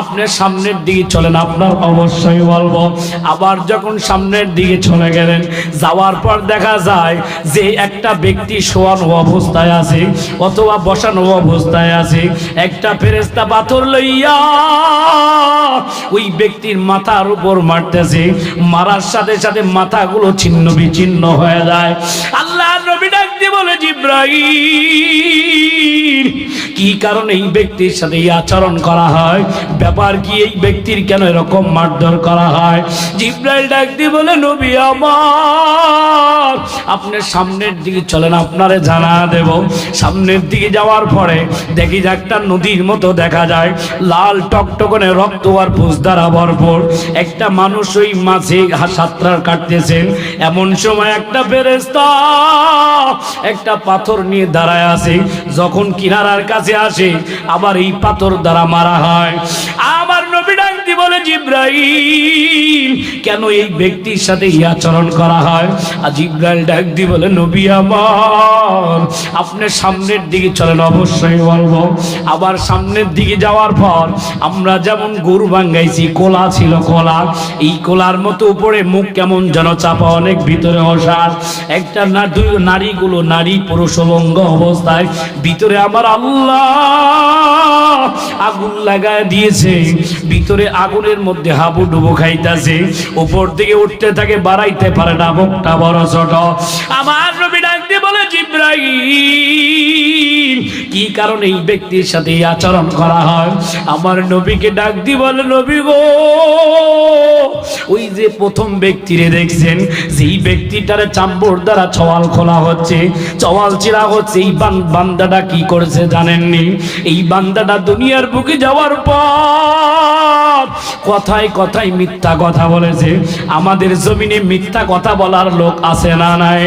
আপনি সামনের দিকে চলেন, আপনার অবশ্যই বলব, আবার যখন সামনের দিকে চলে গেলেন, যাওয়ার পর দেখা যায় যে একটা ব্যক্তি শোয়ানো অবস্থায় আছে অথবা বসানো অবস্থায় আছে। একটা ফেরেস্তা পাথর লইয়া ওই ব্যক্তির মাথার উপর মারতেছে, মারার সাথে সাথে মাথাগুলো ছিন্ন বিচ্ছিন্ন হয়ে যায়। আল্লাহ নবী ডাক দিয়ে বলে জিব্রাহিম কি কারণে এই ব্যক্তির সাথে এই আচরণ করা হয়? ব্যাপার কি এই ব্যক্তির কেন এরকম মারধর করা হয়? জিব্রাইল ডাক দিয়ে বলে, নবী আমার, আপনার সামনের দিকে চলেন, আপনারে জানা দেব। সামনের দিকে যাওয়ার পরে দেখি যে একটা নদীর মতো দেখা যায়, লাল টকটকনে রক্ত আর ফুস দ্বারা ভরপুর। একটা মানুষ ওই মাঝে সাঁতরার কাটতেছেন এমন সময় একটা ফেরেস্তা একটা পাথর নিয়ে দাঁড়ায় আছে। যখন কিনারার কাছে আসে আবার এই পাথর দ্বারা মারা হয়। আমার নবী ডাকতি বলে, জিব্রাইল, কেন এই ব্যক্তির সাথে এই আচরণ করা হয়? আর জিব্রাইল ডাকতি বলে, নবী আমার, আপনার সামনের দিকে চলেন, অবশ্যই বলব। আবার সামনের দিকে যাওয়ার পর আমরা যেমন গরু ভাঙ্গাইছি কোলা ছিল কোলা। এই কোলার মতো উপরে মুখ কেমন যেন চাপা, অনেক ভিতরে অসার। একটা না দুই নারীগুলো নারী পুরুষ অঙ্গ অবস্থায়, ভিতরে আমার আল্লাহ আগুন লাগায় দিয়েছে। ভিতরে আগুনের মধ্যে হাবু ডুবো খাইতেছে। উপর থেকে উঠতে থাকে, বাড়াইতে পারে না, মুখটা বড় ছোট। আমার রবি ডাকতে বলে জিব্রাহিম কি কারণে এই ব্যক্তির সাথে আচরণ করা হয়? আমার নবীকে ডাক দি বলে, নবী গো, ওই যে প্রথম ব্যক্তিরে দেখছেন, যেই ব্যক্তিটারে চাম্বর দ্বারা চওয়াল খোলা হচ্ছে, চওয়াল চিরা হচ্ছে, এই বান্দাটা কি করেছে জানেননি? এই বান্দাটা দুনিয়ার বুকে যাওয়ার পর কথায় কথায় মিথ্যা কথা বলেছে। আমাদের জমিনে মিথ্যা কথা বলার লোক আছে না নাই?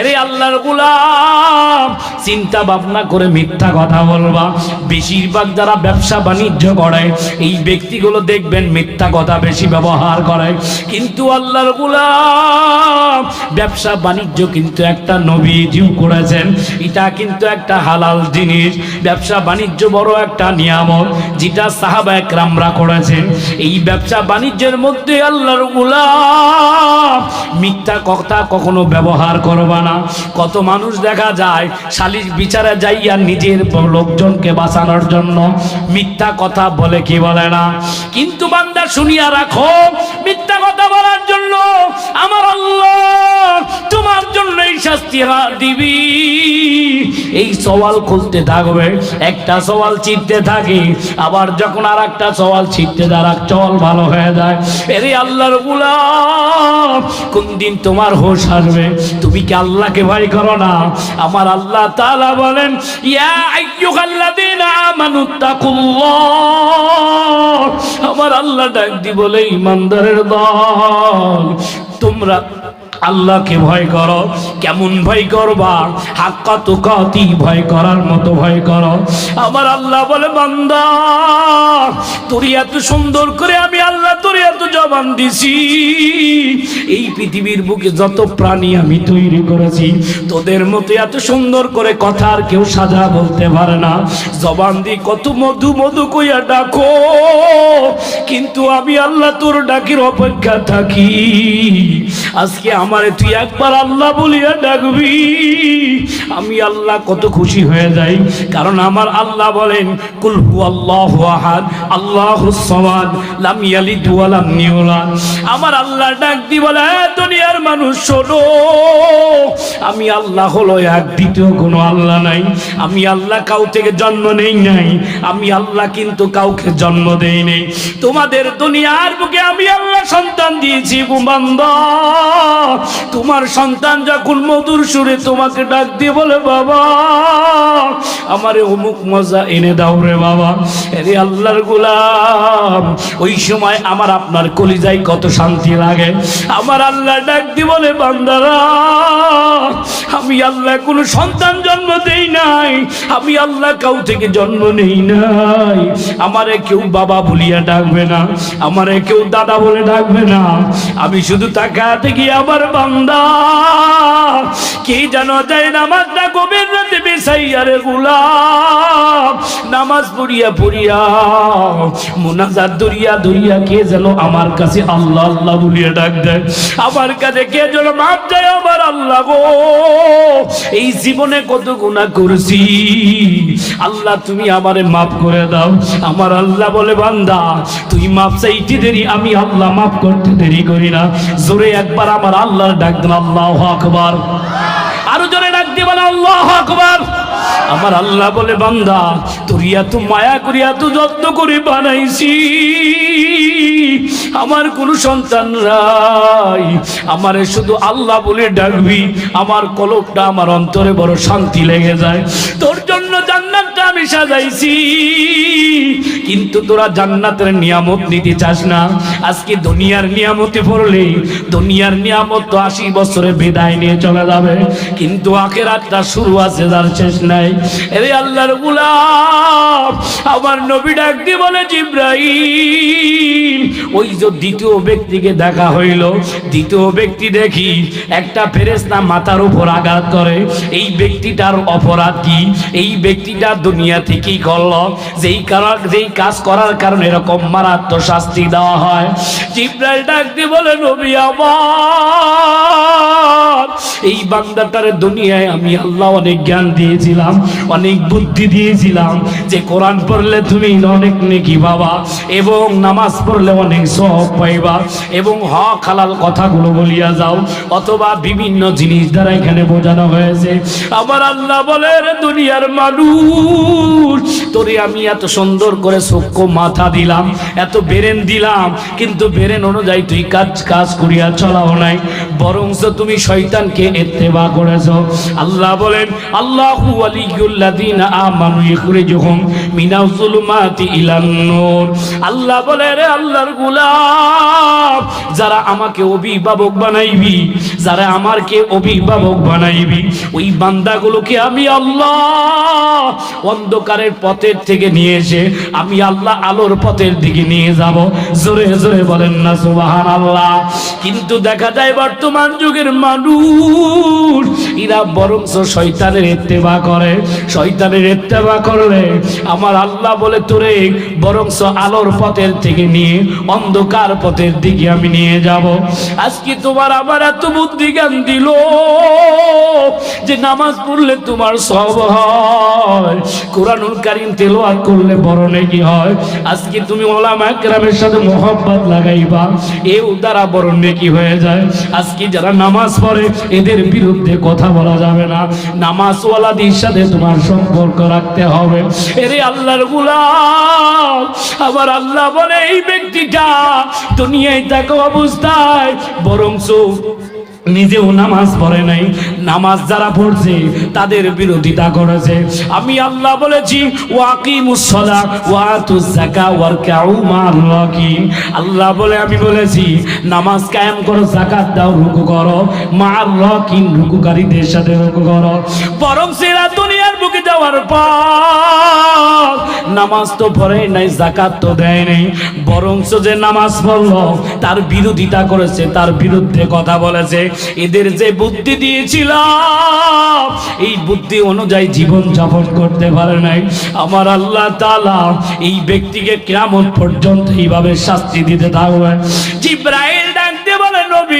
এরে আল্লাহর গুলাম, চিন্তা ভাবনা করে মিথ্যা কথা বলবা। বেশিরভাগ যারা ব্যবসা বাণিজ্য করে, এই ব্যক্তিগুলো দেখবেন মিথ্যা কথা বেশি ব্যবহার করে। কিন্তু আল্লাহর গুলাম ব্যবসা বাণিজ্য কিন্তু একটা নবীজিও করেছেন। এটা কিন্তু একটা হালাল জিনিস। ব্যবসা বাণিজ্য বড় একটা নিয়ামত যেটা সাহাবা একরামরা করেছেন। এই ব্যবসা বাণিজ্যের মধ্যে আল্লাহর গুলাম মিথ্যা কথা কখনো ব্যবহার করবা না। কত মানুষ দেখা যায় শালিশ বিচারে যাইয়া নিজের লোকজনকে বাঁচানোর জন্য মিথ্যা কথা বলে কি বলে না? কিন্তু বান্দা শুনিয়া রাখো, মিথ্যা কথা জন্য আমার আল্লাহ তোমার জন্য এই শাস্তি দিবি। এই সওয়াল খুলতে থাকবে, একটা সওয়াল চিনতে থাকি, আবার যখন আর একটা সওয়াল তার এক চল ভালো হয়ে যায়। এরে আল্লাহর গুলাম কোন দিন তোমার হোশ আসবে? তুমি কি আল্লাহকে ভয় করো না? আমার আল্লাহ তাআলা বলেন, ইয়া আইয়ুহাল্লাযীনা আমানু তাকুল্লাহ। আমার আল্লাহ ডাক দি বলে, ইমানদারের দল। তোমরা আল্লাহকে ভয় করো। কেমন ভয় করবা? হাক্কা তুকাতি ভয় করার মতো ভয় করো। আমার আল্লাহ বলে, বান্দা, তোর এত সুন্দর করে আমি আল্লাহ তোর এত জবান দিছি। এই পৃথিবীর বুকে যত প্রাণী আমি তৈরি করেছি, তোদের মতো এত সুন্দর করে কথা আর কেউ সাজা বলতে পারে না। জবান দিয়ে কত মধু মধু কইয়া ডাকো। কিন্তু আমি আল্লাহ তোর ডাকির অপেক্ষা থাকি। আজকে আমারে তুই একবার আল্লাহ বলিয়া ডাকবি। আমি আল্লাহ কত খুশি হয়ে যাই। কারণ আমার আল্লাহ বলেন, কুল হু আল্লাহু আহাদ আল্লাহ সামাদ, লাম ইয়ালিদ ওয়া আমার আল্লাহ ডাক দি বলে দুনিয়ার মানুষ, শোনো, আমি আল্লাহ হলো এক, দ্বিতীয় কোনো আল্লাহ নাই। আমি আল্লাহ কাউ থেকে জন্ম নেই নাই। আমি আল্লাহ কিন্তু কাউকে জন্ম দেই নেই। তোমাদের দুনিয়ার বুকে আমি আল্লাহ সন্তান দিয়েছি বান্দা তোমার সন্তান যখন মধুর সুরে তোমাকে ডাক দিয়ে বলে, বাবা, আমারে অমুক মজা এনে দাও রে বাবা। আরে আল্লাহর গোলাম, ওই সময় আমার আপনার কলিজায় কত শান্তি লাগে। আমার আল্লাহ ডাক দিয়ে বলে, বান্দারা, আমি আল্লাহ কোনো সন্তান জন্ম দেই নাই, আমি আল্লাহ কাউ থেকে জন্ম নেই নাই। আমারে কেউ বাবা বলিয়া ডাকবে না, আমারে কেউ দাদা বলে ডাকবে না। আমি শুধু তাকাতে গিয়ে আমার বান্দা কি জানো যায় নামাজটা গভীর রাতে বেসাইয়ারে গুলাম। নামাজ পড়িয়া পড়িয়া, মুনাজাত দরিয়া দরিয়া কে যেন আমার কাছে আল্লাহ আল্লাহ বলিয়া ডাক দেয়। আমার কাছে কে যেন মাপ দেয় আমার আল্লাহ গো। এই জীবনে কত গুণা করছি। আল্লাহ, তুমি আমারে মাফ করে দাও। আমার আল্লাহ বলে, বান্দা, তুই মাপ চাইতে দেরি, আমি আল্লাহ মাফ করতে দেরি করি না। জোরে একবার আমার আল্লাহর ডাক দেন, আল্লাহ আকবার। আরও জোরে ডাক দিয়ে বলে আল্লাহ আকবার। আমার আল্লাহ বলে, বান্দা, তোর তো মায়া করিয়া তো যত্ন করে বানাইছি। আমার কোনো সন্তান নাই। আমারে শুধু আল্লাহ বলে ডাকবি, আমার কলকটা আমার অন্তরে বড় শান্তি লেগে যায়। তোর জন্য আমি সাজাইছি। কিন্তু তোরা জান্নাতের নিয়ামত নিতে চাস না। আজকে দুনিয়ার নিয়ামতে পড়লে, দুনিয়ার নিয়ামত তো আশি বছরে বিদায় নিয়ে চলে যাবে। কিন্তু আখেরাতটা শুরু আছে, যার শেষ নাই। এরে আল্লাহর গুলাম, আমার নবী ডাক দিয়ে বলে জিব্রাহিম ওই যে দ্বিতীয় ব্যক্তিকে দেখা হইল, দ্বিতীয় ব্যক্তি দেখি একটা ফেরেশতা মাথার উপর আঘাত করে। এই ব্যক্তিটার অপরাধ কি? এই ব্যক্তিটা দুনিয়া থেকেই করল যেই কারণ যেই কাজ করার কারণে এরকম মারাত্মক শাস্তি দেওয়া হয়। জিব্রাইল ডাক দিয়ে বলে, নবী আমার, এই বান্দাটারে দুনিয়ায় আমি আল্লাহ অনেক জ্ঞান দিয়েছিলাম, অনেক বুদ্ধি দিয়েছিলাম। যে কোরআন পড়লে তুমি অনেক নেকি বাবা এবং নামাজ পড়লে অনেক সব পাইবা এবং হক, হালাল কথাগুলো বলিয়া যাও। অথবা বিভিন্ন জিনিস দ্বারা এখানে বোঝানো হয়েছে। আমার আল্লাহ বলে দুনিয়ার মানুষ তোরে আমি এত সুন্দর করে সক্ষ মাথা দিলাম, এত বেরেন দিলাম, কিন্তু বেরেন অনুযায়ী তুই কাজ কাজ করিয়া চলাও নাই। বরং তুমি শয়তানকে এত্তেবা করেছ। আল্লাহ বলেন, আল্লাহু বলে, রে আল্লাহর যারা আমাকে অভিভাবক বানাইবি, যারা আমারকে অভিভাবক বানাইবি, ওই বান্দাগুলোকে আমি আল্লাহ অন্ধকারের পথের থেকে নিয়ে এসে আমি আল্লাহ আলোর পথের দিকে নিয়ে যাব। জোরে জোরে বলেন না সুবাহান আল্লাহ কিন্তু দেখা যায় বর্তমান যুগের মানুষ, এরা বরং শয়তানের ইত্তেবা করে। শয়তানের ইত্তেবা করলে আমার আল্লাহ বলে, তোরে বরং আলোর পথের থেকে নিয়ে, অন্ধকার পথের দিকে আমি নিয়ে যাব। আজকে তোমার আমার এত বুদ্ধি জ্ঞান দিল। নামাজ পড়লে তোমার সব হয়। কোরআনুল কারিম তেলোয়াত করলে বড় নেকি হয়। আজকে তুমি ওলামা একরামের সাথে মোহাব্বত লাগাইবা, এও দ্বারা বড় নেকি হয়ে যায়। আজকে যারা নামাজ পড়ে, এদের বিরুদ্ধে কথা বলা যাবে না। নামাজওয়ালাদের সাথে তোমার সম্পর্ক রাখতে হবে। এরে আল্লাহর গুলাম, আবার আল্লাহ বলে, এই ব্যক্তিটা দুনিয়ায় থাকা অবস্থায় বরং নিজেও নামাজ পড়ে নাই নামাজ যারা পড়ছে, তাদের বিরোধিতা করেছে। আমি আল্লাহ বলেছি আল্লাহ বলে, আমি বলেছি, নামাজ কায়েম করো, যাকাত দাও, রুকু করো। রাকিন রুকুকারীদের সাথে রুকু করো। বরং সেরা দুনিয়ার বুকে যাওয়ার পর, নামাজ তো পড়ে নাই, যাকাত তো দেয় নাই। বরং যে নামাজ পড়ল, তার বিরোধিতা করেছে, তার বিরুদ্ধে কথা বলেছে। এদের যে বুদ্ধি দিয়েছিলাম এই বুদ্ধি অনুযায়ী জীবন যাপন করতে পারে নাই। আমার আল্লাহ তালা এই ব্যক্তিকে কেমন পর্যন্ত এইভাবে শাস্তি দিতে থাকবে। বলে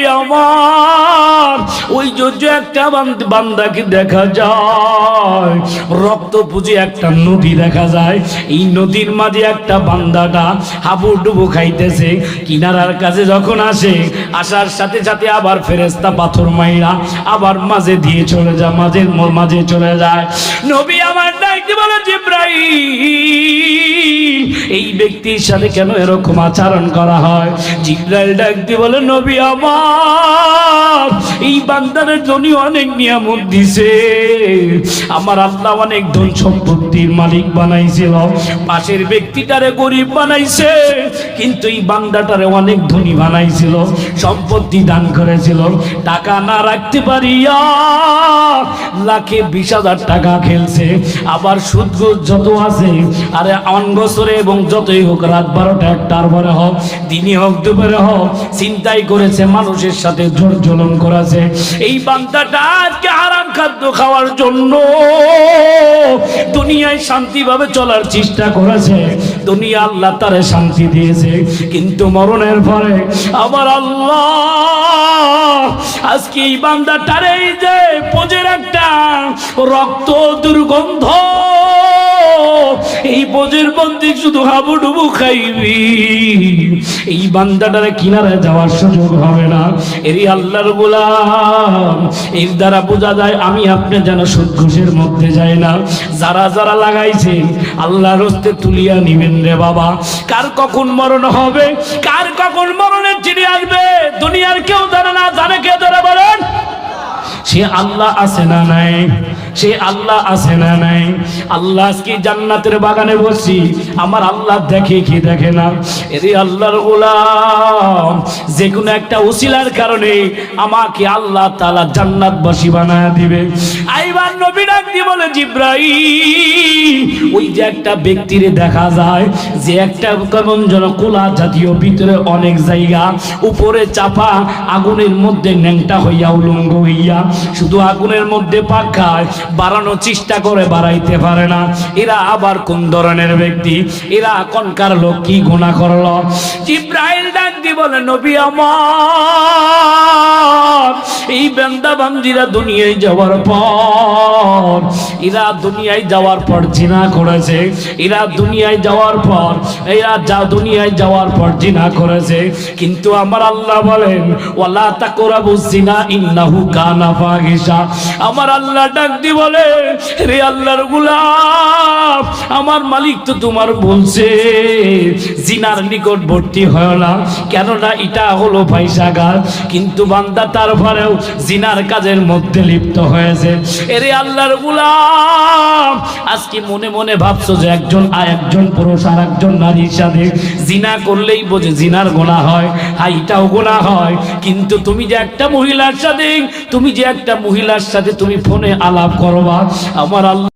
নবী আমার। ওই যে একটা বান্দ- বান্দাকে দেখা যায়? রক্ত একটা নদী দেখা যায়। এই নদীর মাঝে একটা বান্দাটা হাবুডুবু খাইতেছে। কিনারার কাছে যখন আসে, আসার সাথে সাথে আবার ফেরেস্তা পাথর মাইরা আবার মাঝে দিয়ে চলে যায়, মাঝে মাঝে চলে যায়। নবী আমার বলে এই ব্যক্তির সাথে কেন এরকম আচরণ করা হয়? জিব্রাইল বলে, নবী আমার এই বান্দারের জন্য অনেক নিয়ামত দিছে। আমার আল্লাহ অনেক ধন সম্পত্তির মালিক বানাইছিল। পাশের ব্যক্তিটারে গরিব বানাইছে, কিন্তু এই বান্দাটারে অনেক ধনী বানাইছিল, সম্পত্তি দান করেছিল। টাকা না রাখতে পারিয়া লাখে বিশ হাজার টাকা খেলছে। আবার সুদ যত আছে, আরে অন বছরে এবং যতই হোক, রাত বারোটা একটার পরে হোক, দিনই হোক, দুপুরে হোক, চিন্তাই করেছে মানুষের সাথে জোর জলন করেছে। এই বান্দাটা আজকে আরাম খাদ্য খাওয়ার জন্য দুনিয়ায় শান্তিভাবে চলার চেষ্টা করেছে। দুনিয়া আল্লাহ তারে শান্তি দিয়েছে। কিন্তু মরণের পরে আমার আল্লাহ আজকে এই বান্দাটারে এই যে পোজের একটা রক্ত দুর্গন্ধ, এই বোঝের বন্দি শুধু হাবুডুবু খাইবি। এই বান্দাটারে কিনারে যাওয়ার সুযোগ হবে না। এরই আল্লাহর গোলাম। এর দ্বারা বোঝা যায় আমি আপনি যেন সুদঘুষের মধ্যে যাই না। যারা যারা লাগাইছে, আল্লাহর হস্তে তুলিয়া নিবেন রে বাবা। কার কখন মরণ হবে, কার কখন মরণের চিঠি আসবে, দুনিয়ার কেউ জানে না, জানে কেউ ধরে বলেন? সে আল্লাহ আছে না নাই? সে আল্লাহ আছে না নাই? আল্লাহ আজকে জান্নাতের বাগানে বসি আমার আল্লাহ দেখে কি দেখে না? এরে আল্লাহর গোলাম, যে কোনো একটা উসিলার কারণে আমাকে আল্লাহ তাআলা জান্নাতবাসী বানায় দিবে। আইবার নবী ডাক দিয়ে বলে, জিব্রাইল, ওই যে একটা ব্যক্তিরে দেখা যায়, যে একটা কেমন যেন কোলা জাতীয়, ভিতরে অনেক জায়গা, উপরে চাপা, আগুনের মধ্যে ন্যাংটা হইয়া উলঙ্গ হইয়া, শুধু আগুনের মধ্যে পাখায় বাড়ানোর চেষ্টা করে বাড়াইতে পারে না। এরা আবার কোন ধরনের ব্যক্তি? এরা কনকার লোক কি গুণা করল? জিব্রাইল ডাক দি বলে, নবী আমার, এই বেন্দা বান্দিরা দুনিয়ায় যাওয়ার পর, এরা দুনিয়ায় যাওয়ার পর জিনা করেছে। এরা দুনিয়ায় যাওয়ার পর, এরা যা দুনিয়ায় যাওয়ার পর জিনা করেছে। কিন্তু আমার আল্লাহ বলেন, ওয়ালা তাকরাবু জিনা ইন্নাহু কানা ফাহিশা। আমার আল্লাহ ডাক দি বলে রে আল্লাহর গোলাম, আমার মালিক তো তোমার বলছে, জিনার নিকটবর্তী হয় না। কেননা এটা হলো পয়সাগার কিন্তু বান্দা তারপরেও জিনার কাজের মধ্যে লিপ্ত হয়েছে। এরে আল্লাহর গোলাম, আজকে মনে মনে ভাবছ যে একজন আর একজন পুরুষ আর একজন নারীর সাথে জিনা করলেই বোঝে জিনার গোনা হয়। হ্যাঁ এটাও গোনা হয়। কিন্তু তুমি যে একটা মহিলার সাথে, তুমি যে একটা মহিলার সাথে তুমি ফোনে আলাপ করবা? আমার আল্লাহ